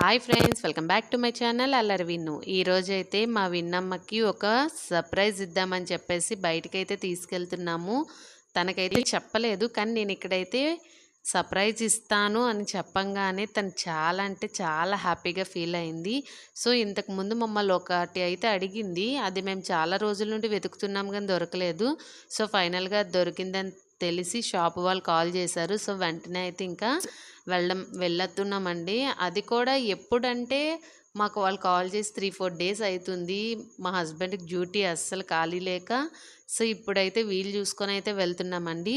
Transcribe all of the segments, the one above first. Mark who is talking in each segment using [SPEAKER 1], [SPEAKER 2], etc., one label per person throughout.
[SPEAKER 1] Hi friends welcome back to my channel Allari Vinnu. ఈరోజైతే మా విన్నమ్మకి ఒక సర్ప్రైజ్ ఇద్దామని చెప్పేసి బయటకైతే తీసుకెళ్తున్నాము. తనకైతే చెప్పలేదు కానీ నేను ఇక్కడైతే సర్ప్రైజ్ ఇస్తాను అని చెప్పంగానే తను చాలా అంటే చాలా హ్యాపీగా ఫీల్ అయింది. సో ఇంతకుముందు మమ్మల్ని ఒకటి అయితే అడిగింది. అది మేము చాలా రోజుల నుండి వెతుకుతున్నాం కానీ దొరకలేదు. సో ఫైనల్గా దొరికిందని తెలిసి షాప్ వాళ్ళు కాల్ చేశారు. సో వెంటనే అయితే ఇంకా వెళ్ళడం వెళ్ళొస్తున్నామండి అది కూడా ఎప్పుడంటే మాకు వాళ్ళు కాల్ చేసి త్రీ ఫోర్ డేస్ అవుతుంది మా హస్బెండ్కి డ్యూటీ అస్సలు ఖాళీ లేక. సో ఇప్పుడైతే వీలు చూసుకొని అయితే వెళ్తున్నామండి.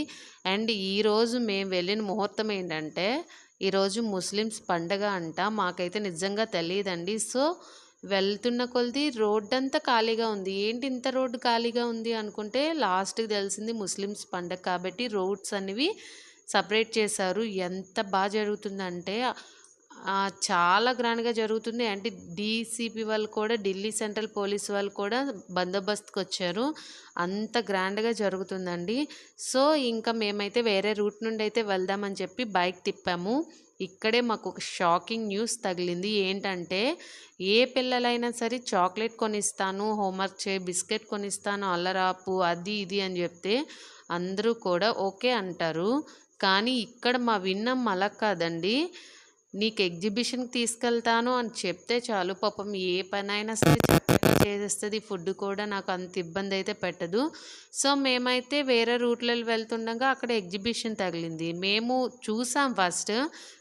[SPEAKER 1] అండ్ ఈరోజు మేము వెళ్ళిన ముహూర్తం ఏంటంటే ఈరోజు ముస్లిమ్స్ పండగ అంట. మాకైతే నిజంగా తెలియదండి సో వెళ్తున్న కొలిది రోడ్ అంతా ఖాళీగా ఉంది. ఏంటి ఇంత రోడ్డు ఖాళీగా ఉంది అనుకుంటే లాస్ట్కి తెలిసింది ముస్లిమ్స్ పండగ కాబట్టి రోడ్స్ అనేవి సపరేట్ చేశారు. ఎంత బాగా జరుగుతుందంటే చాలా గ్రాండ్గా జరుగుతుంది. అంటే డీసీపీ వాళ్ళు కూడా ఢిల్లీ సెంట్రల్ పోలీస్ వాళ్ళు కూడా బందోబస్తుకి వచ్చారు అంత గ్రాండ్గా జరుగుతుందండి. సో ఇంకా మేమైతే వేరే రూట్ నుండి అయితే వెళ్దామని చెప్పి బైక్ తిప్పాము. ఇక్కడే మాకు ఒక షాకింగ్ న్యూస్ తగిలింది. ఏంటంటే ఏ పిల్లలైనా సరే చాక్లెట్ కొనిస్తాను హోంవర్క్ చే బిస్కెట్ కొనిస్తాను అల్లరాపు అది ఇది అని చెప్తే అందరూ కూడా ఓకే అంటారు. కానీ ఇక్కడ మా విన్నం అలా కాదండి. నీకు ఎగ్జిబిషన్కి తీసుకెళ్తాను అని చెప్తే చాలు. పాపం ఏ పనైనా సరే చక్కగా చేసేస్తుంది. ఫుడ్ కూడా నాకు అంత ఇబ్బంది అయితే పెట్టదు. సో మేమైతే వేరే రూట్లలో వెళ్తుండగా అక్కడ ఎగ్జిబిషన్ తగిలింది. మేము చూసాం ఫస్ట్.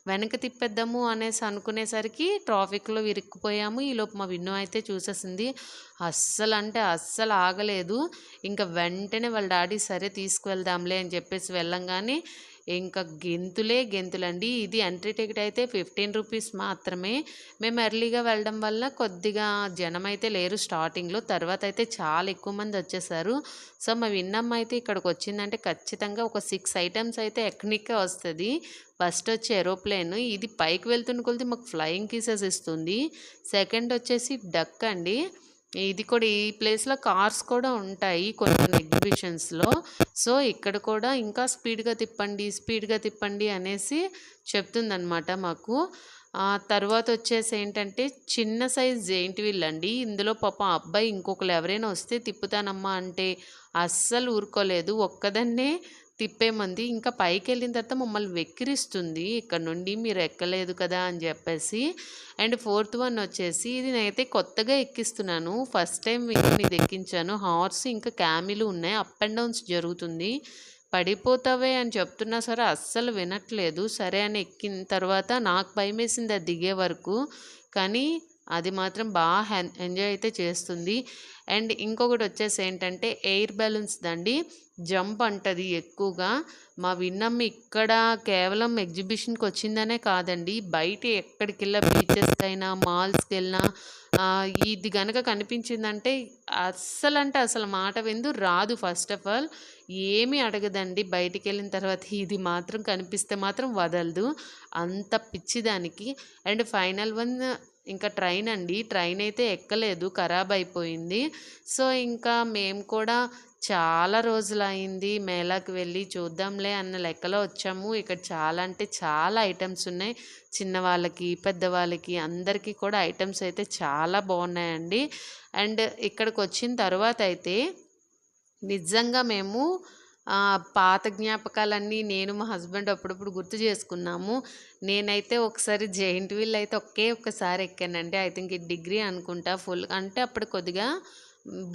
[SPEAKER 1] వెనక తిప్పేద్దాము అనేసి అనుకునేసరికి ట్రాఫిక్లో ఇరుక్కుపోయాము. ఈలోపు మా విన్నం అయితే చూసేసింది. అస్సలు అంటే అస్సలు ఆగలేదు. ఇంకా వెంటనే వాళ్ళ డాడీ సరే తీసుకువెళ్దాంలే అని చెప్పేసి వెళ్ళంగానే ఇంకా గెంతులే గెంతులండి. ఇది ఎంట్రీ టికెట్ అయితే ఫిఫ్టీన్ రూపీస్ మాత్రమే. మేము ఎర్లీగా వెళ్ళడం వల్ల కొద్దిగా జనం అయితే లేరు స్టార్టింగ్లో తర్వాత అయితే చాలా ఎక్కువ మంది వచ్చేసారు. సో మా విన్నమ్మ అయితే ఇక్కడికి వచ్చిందంటే ఖచ్చితంగా ఒక సిక్స్ ఐటమ్స్ అయితే ఎక్కడికే వస్తుంది. ఫస్ట్ వచ్చి ఏరోప్లేన్ ఇది పైకి వెళ్తున్న కొలిది మాకు ఫ్లయింగ్ కీసెస్ ఇస్తుంది. సెకండ్ వచ్చేసి డక్ అండి. ఇది కూడా ఈ ప్లేస్లో కార్స్ కూడా ఉంటాయి కొన్ని కొన్ని ఎగ్జిబిషన్స్లో. సో ఇక్కడ కూడా ఇంకా స్పీడ్గా తిప్పండి స్పీడ్గా తిప్పండి అనేసి చెప్తుందనమాట మాకు. తర్వాత వచ్చేసి ఏంటంటే చిన్న సైజ్ జెయింట్ వీల్ అండి ఇందులో పాపం అబ్బాయి ఇంకొకరు ఎవరైనా వస్తే తిప్పుతానమ్మా అంటే అస్సలు ఊరుకోలేదు. ఒక్కదన్నే తిప్పేమంది. ఇంకా పైకి వెళ్ళిన తర్వాత మమ్మల్ని వెక్కిరిస్తుంది. ఇక్కడ నుండి మీరు ఎక్కలేదు కదా అని చెప్పేసి. అండ్ ఫోర్త్ వన్ వచ్చేసి ఇది నేనైతే కొత్తగా ఎక్కిస్తున్నాను. ఫస్ట్ టైం ఇది ఎక్కించాను. హార్స్ ఇంకా క్యామిలు ఉన్నాయి. అప్ అండ్ డౌన్స్ జరుగుతుంది. పడిపోతావే అని చెప్తున్నా సరే అస్సలు వినట్లేదు. సరే అని ఎక్కిన తర్వాత నాకు భయం వేసింది అది దిగే వరకు. కానీ అది మాత్రం బాగా ఎంజాయ్ అయితే చేస్తుంది. అండ్ ఇంకొకటి వచ్చేసి ఏంటంటే ఎయిర్ బెలూన్స్ దండి. జంప్ అంటది ఎక్కువగా. మా విన్నమ్మ ఇక్కడ కేవలం ఎగ్జిబిషన్కి వచ్చిందనే కాదండి. బయట ఎక్కడికి వెళ్ళా బీచెస్కి అయినా మాల్స్కి వెళ్ళినా ఇది కనుక కనిపించిందంటే అస్సలు అంటే అసలు మాట విందు రాదు ఫస్ట్ ఆఫ్ ఆల్. ఏమీ అడగదండి. బయటికి వెళ్ళిన తర్వాత ఇది మాత్రం కనిపిస్తే మాత్రం వదలదు. అంత పిచ్చిదానికి. అండ్ ఫైనల్ వన్ ఇంకా ట్రైన్ అండి. ట్రైన్ అయితే ఎక్కలేదు. ఖరాబ్ అయిపోయింది. సో ఇంకా మేము కూడా చాలా రోజులు అయింది మేళాకి వెళ్ళి చూద్దాంలే అన్న లెక్కలో వచ్చాము. ఇక్కడ చాలా అంటే చాలా ఐటమ్స్ ఉన్నాయి. చిన్నవాళ్ళకి పెద్దవాళ్ళకి అందరికీ కూడా ఐటమ్స్ అయితే చాలా బాగున్నాయండి. అండ్ ఇక్కడికి వచ్చిన తర్వాత అయితే నిజంగా మేము పాత జ్ఞాపకాలన్నీ నేను మా హస్బెండ్ అప్పుడప్పుడు గుర్తు చేసుకున్నాము. నేనైతే ఒకసారి జైంట్ వీల్ అయితే ఒకే ఒక్కసారి ఎక్కానండి. ఐ థింక్ ఇది డిగ్రీ అనుకుంటా ఫుల్ అంటే అప్పుడు కొద్దిగా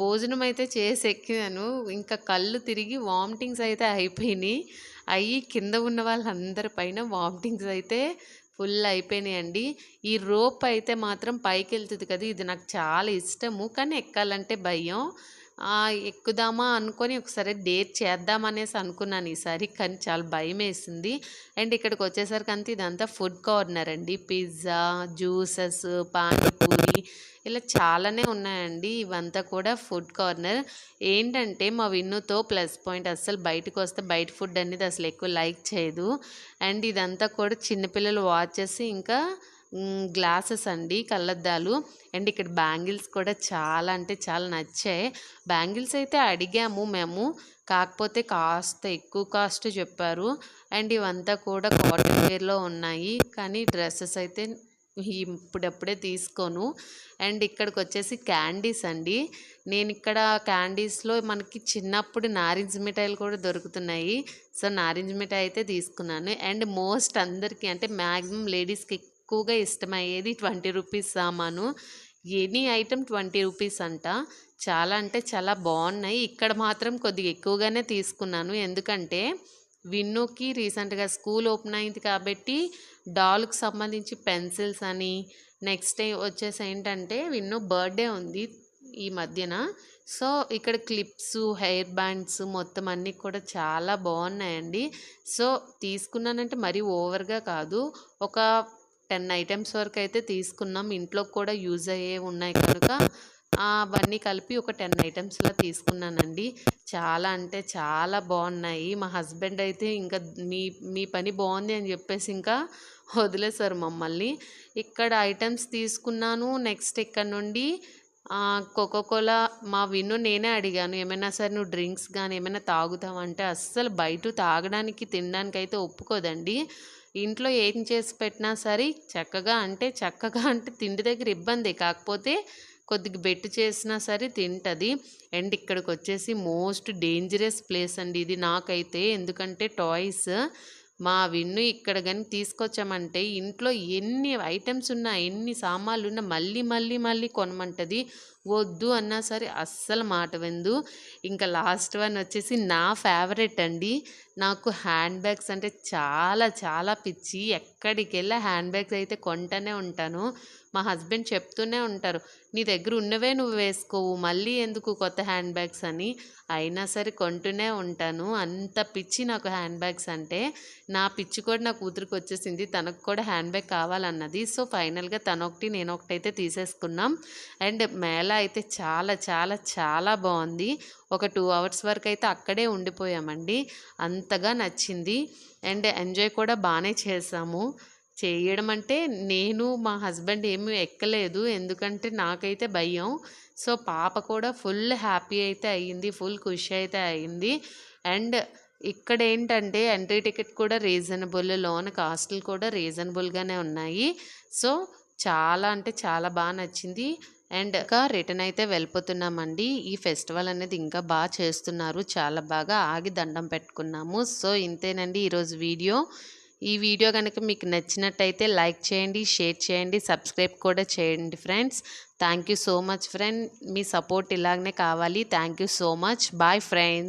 [SPEAKER 1] భోజనం అయితే చేసి ఎక్కాను. ఇంకా కళ్ళు తిరిగి వామిటింగ్స్ అయితే అయిపోయినాయి. అయ్యి కింద ఉన్న వాళ్ళందరి పైన వామిటింగ్స్ అయితే ఫుల్ అయిపోయినాయండి. ఈ రోప్ అయితే మాత్రం పైకి వెళ్తుంది కదా ఇది నాకు చాలా ఇష్టము. కానీ ఎక్కాలంటే భయం. ఎక్కుదామా అనుకొని ఒకసారి డేట్ చేద్దామనేసి అనుకున్నాను ఈసారి కానీ చాలా భయం వేసింది. అండ్ ఇక్కడికి వచ్చేసరికి అంతా ఇదంతా ఫుడ్ కార్నర్ అండి. పిజ్జా జ్యూసెస్ పానీపూరి ఇలా చాలానే ఉన్నాయండి. ఇవంతా కూడా ఫుడ్ కార్నర్. ఏంటంటే మా విన్నుతో ప్లస్ పాయింట్ అస్సలు బయటకు వస్తే బయట ఫుడ్ అనేది అసలు ఎక్కువ లైక్ చేయదు. అండ్ ఇదంతా కూడా చిన్నపిల్లలు వాచెస్ ఇంకా గ్లాసెస్ అండి కళ్ళద్దాలు. అండ్ ఇక్కడ బ్యాంగిల్స్ కూడా చాలా అంటే చాలా నచ్చాయి. బ్యాంగిల్స్ అయితే అడిగాము మేము కాకపోతే కాస్త ఎక్కువ కాస్ట్ చెప్పారు. అండ్ ఇవంతా కూడా కాటన్ వేర్లో ఉన్నాయి కానీ డ్రెస్సెస్ అయితే ఇప్పుడప్పుడే తీసుకోను. అండ్ ఇక్కడికి వచ్చేసి క్యాండీస్ అండి. నేను ఇక్కడ క్యాండీస్లో మనకి చిన్నప్పుడు నారింజ మిఠాయిలు కూడా దొరుకుతున్నాయి. సో నారింజ మిఠాయి అయితే తీసుకున్నాను. అండ్ మోస్ట్ అందరికీ అంటే మ్యాక్సిమం లేడీస్కి ఎక్కువగా ఇష్టమయ్యేది ట్వంటీ రూపీస్ సామాను. ఎనీ ఐటెం ట్వంటీ రూపీస్ అంట. చాలా అంటే చాలా బాగున్నాయి. ఇక్కడ మాత్రం కొద్దిగా ఎక్కువగానే తీసుకున్నాను. ఎందుకంటే విన్నుకి రీసెంట్గా స్కూల్ ఓపెన్ అయింది కాబట్టి డాల్కి సంబంధించి పెన్సిల్స్ అని నెక్స్ట్ వచ్చేసి ఏంటంటే విన్ను బర్త్డే ఉంది ఈ మధ్యన. సో ఇక్కడ క్లిప్స్ హెయిర్ బ్యాండ్స్ మొత్తం అన్నీ కూడా చాలా బాగున్నాయండి. సో తీసుకున్నానంటే మరీ ఓవర్గా కాదు. ఒక టెన్ ఐటమ్స్ వరకు అయితే తీసుకున్నాం. ఇంట్లో కూడా యూజ్ అయ్యే ఉన్నాయి కనుక అవన్నీ కలిపి ఒక టెన్ ఐటమ్స్లా తీసుకున్నానండి. చాలా అంటే చాలా బాగున్నాయి. మా హస్బెండ్ అయితే ఇంకా మీ మీ పని బాగుంది అని చెప్పేసి ఇంకా వదిలేశారు మమ్మల్ని. ఇక్కడ ఐటమ్స్ తీసుకున్నాను. నెక్స్ట్ ఇక్కడ నుండి కోకోకోలా మా విన్ను నేనే అడిగాను ఏమైనా సరే నువ్వు డ్రింక్స్ కానీ ఏమైనా తాగుతావంటే అస్సలు బయట తాగడానికి తినడానికి అయితే ఒప్పుకోదండి. ఇంట్లో ఏం చేసి పెట్టినా సరే చక్కగా అంటే చక్కగా అంటే తిండి దగ్గర ఇబ్బంది. కాకపోతే కొద్దిగా బెట్టు చేసినా సరే తింటుంది. అండ్ ఇక్కడికి వచ్చేసి మోస్ట్ డేంజరస్ ప్లేస్ అండి ఇది నాకైతే. ఎందుకంటే టాయ్స్ మా విన్ను ఇక్కడ కానీ తీసుకొచ్చామంటే ఇంట్లో ఎన్ని ఐటమ్స్ ఉన్నా ఎన్ని సామాన్లు ఉన్నా మళ్ళీ మళ్ళీ మళ్ళీ కొనమంటది. వద్దు అన్నా సరే అస్సలు మాట విందు ఇంకా లాస్ట్ వన్ వచ్చేసి నా ఫేవరెట్ అండి. నాకు హ్యాండ్ బ్యాగ్స్ అంటే చాలా చాలా పిచ్చి. ఎక్కడికి వెళ్ళి హ్యాండ్ బ్యాగ్స్ అయితే కొంటూనే ఉంటాను. మా హస్బెండ్ చెప్తూనే ఉంటారు నీ దగ్గర ఉన్నవే నువ్వు వేసుకోవు మళ్ళీ ఎందుకు కొత్త హ్యాండ్ బ్యాగ్స్ అని? అయినా సరే కొంటూనే ఉంటాను. అంత పిచ్చి నాకు హ్యాండ్ బ్యాగ్స్ అంటే నా పిచ్చి కూడా నా కూతురికి వచ్చేసింది తనకు కూడా హ్యాండ్ బ్యాగ్ కావాలన్నది. సో ఫైనల్గా తను ఒకటి నేను ఒకటి అయితే తీసేసుకున్నాం. అండ్ మేళ అయితే చాలా చాలా చాలా బాగుంది. ఒక టూ అవర్స్ వరకు అయితే అక్కడే ఉండిపోయామండి. అంతగా నచ్చింది. అండ్ ఎంజాయ్ కూడా బాగానే చేసాము చేయడం అంటే నేను మా హస్బెండ్ ఏమీ ఎక్కలేదు. ఎందుకంటే నాకైతే భయం. సో పాప కూడా ఫుల్ హ్యాపీ అయితే అయ్యింది. ఫుల్ ఖుషి అయితే అయ్యింది. అండ్ ఇక్కడ ఏంటంటే ఎంట్రీ టికెట్ కూడా రీజనబుల్ లోన్ కాస్ట్లు కూడా రీజనబుల్గానే ఉన్నాయి. సో చాలా అంటే చాలా బాగా నచ్చింది. అండ్ ఇంకా రిటర్న్ అయితే వెళ్ళిపోతున్నామండి. ఈ ఫెస్టివల్ అనేది ఇంకా బాగా చేస్తున్నారు. చాలా బాగా ఆగి దండం పెట్టుకున్నాము. సో ఇంతేనండి ఈరోజు వీడియో. ఈ వీడియో కనుక మీకు నచ్చినట్టయితే లైక్ చేయండి షేర్ చేయండి సబ్స్క్రైబ్ కూడా చేయండి friends. Thank you so much friend. Me support ఇలాగనే కావాలి. Thank you so much. Bye friends.